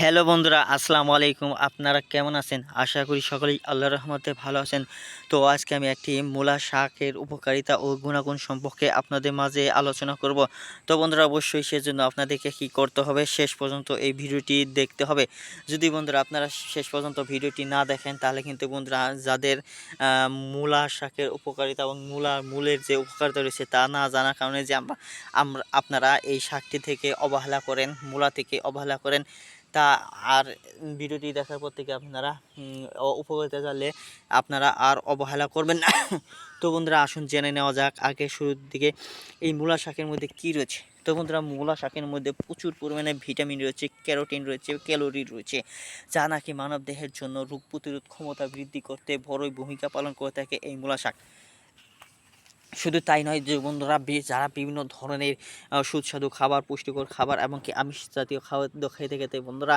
Hello বন্ধুরা, আসসালামু আলাইকুম। আপনারা কেমন আছেন? আশা করি সকলেই আল্লাহ রহমতে ভালো আছেন। তো আজকে আমি একটি মূলা শাকের উপকারিতা ও গুণাগুণ সম্পর্কে আপনাদের মাঝে আলোচনা করব। তো বন্ধুরা, অবশ্যই সেজন্য আপনাদেরকে কি করতে হবে, শেষ পর্যন্ত এই ভিডিওটি দেখতে হবে। যদি বন্ধুরা আপনারা শেষ পর্যন্ত ভিডিওটি না দেখেন, তাহলে কিন্তু বন্ধুরা যাদের মূলা শাকের উপকারিতা এবং মূলা মূলের যে উপকারিতা রয়েছে তা না জানার কারণে যে আমরা আমরা আপনারা এই শাকটি থেকে অবহেলা করেন, মূলা থেকে অবহেলা করেন তা আর ভিডিওটি দেখার পর থেকে আপনারা উপকারিতা জানলে আপনারা আর অবহেলা করবেন না। তো বন্ধুরা, আসুন জেনে নেওয়া যাক আগে শুরুর দিকে এই মূলা শাকের মধ্যে কি রয়েছে। তো বন্ধুরা, মূলা শাকের মধ্যে প্রচুর পরিমাণে ভিটামিন রয়েছে, ক্যারোটিন রয়েছে, ক্যালোরি রয়েছে, যা নাকি মানব দেহের জন্য রোগ প্রতিরোধ ক্ষমতা বৃদ্ধি করতে বড়ই ভূমিকা পালন করে থাকে এই মূলা শাক। শুধু তাই নয় যে বন্ধুরা যারা বিভিন্ন ধরনের সুস্বাদু খাবার, পুষ্টিকর খাবার এমনকি আমিষ জাতীয় খাদ্য খেতে খেতে বন্ধুরা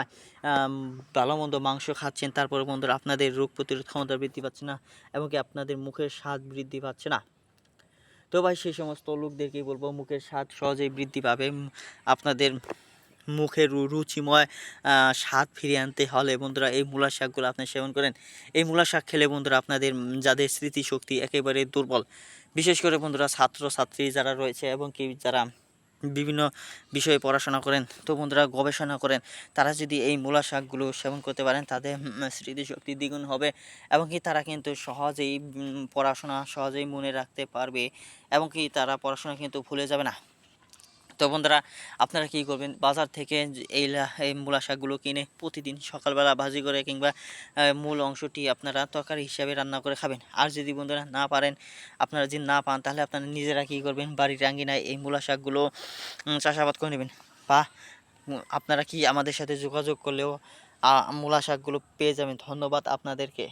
ভালো মন্দ মাংস খাচ্ছেন, তারপরে বন্ধুরা আপনাদের রোগ প্রতিরোধ ক্ষমতা বৃদ্ধি পাচ্ছে না, এমনকি আপনাদের মুখের স্বাদ বৃদ্ধি পাচ্ছে না। তো ভাই সেই সমস্ত লোকদেরকেই বলব, মুখের স্বাদ সহজেই বৃদ্ধি পাবে। আপনাদের মুখের রু- রুচিময় স্বাদ ফিরিয়ে আনতে হলে বন্ধুরা এই মূলা শাকগুলো আপনি সেবন করেন। এই মূলা শাক খেলে বন্ধুরা আপনাদের যাদের স্মৃতিশক্তি একেবারে দুর্বল। বিশেষ করে বন্ধুরা ছাত্র, ছাত্রী যারা রয়েছে এবং কি যারা বিভিন্ন বিষয়ে পড়াশোনা করেন, তো বন্ধুরা গবেষণা করেন, তারা যদি এই মূলা শাকগুলো সেবন করতে পারেন, তাদের স্মৃতিশক্তি দ্বিগুণ হবে এবং কি তারা কিন্তু সহজেই পড়াশোনা সহজেই মনে রাখতে পারবে এবং কি তারা পড়াশোনা কিন্তু ভুলে যাবে না। তো বন্ধুরা, আপনারা কী করবেন? বাজার থেকে এই এই মূলা শাকগুলো কিনে প্রতিদিন সকালবেলা ভাজি করে কিংবা মূল অংশটি আপনারা তরকারি হিসাবে রান্না করে খাবেন। আর যদি বন্ধুরা না পারেন, আপনারা যদি না পান, তাহলে আপনারা নিজেরা কী করবেন? বাড়ির আঙ্গিনায় এই মূলা শাকগুলো চাষাবাদ করে নেবেন। বা আপনারা কি আমাদের সাথে যোগাযোগ করলেও মূলা শাকগুলো পেয়ে যাবেন। ধন্যবাদ আপনাদেরকে।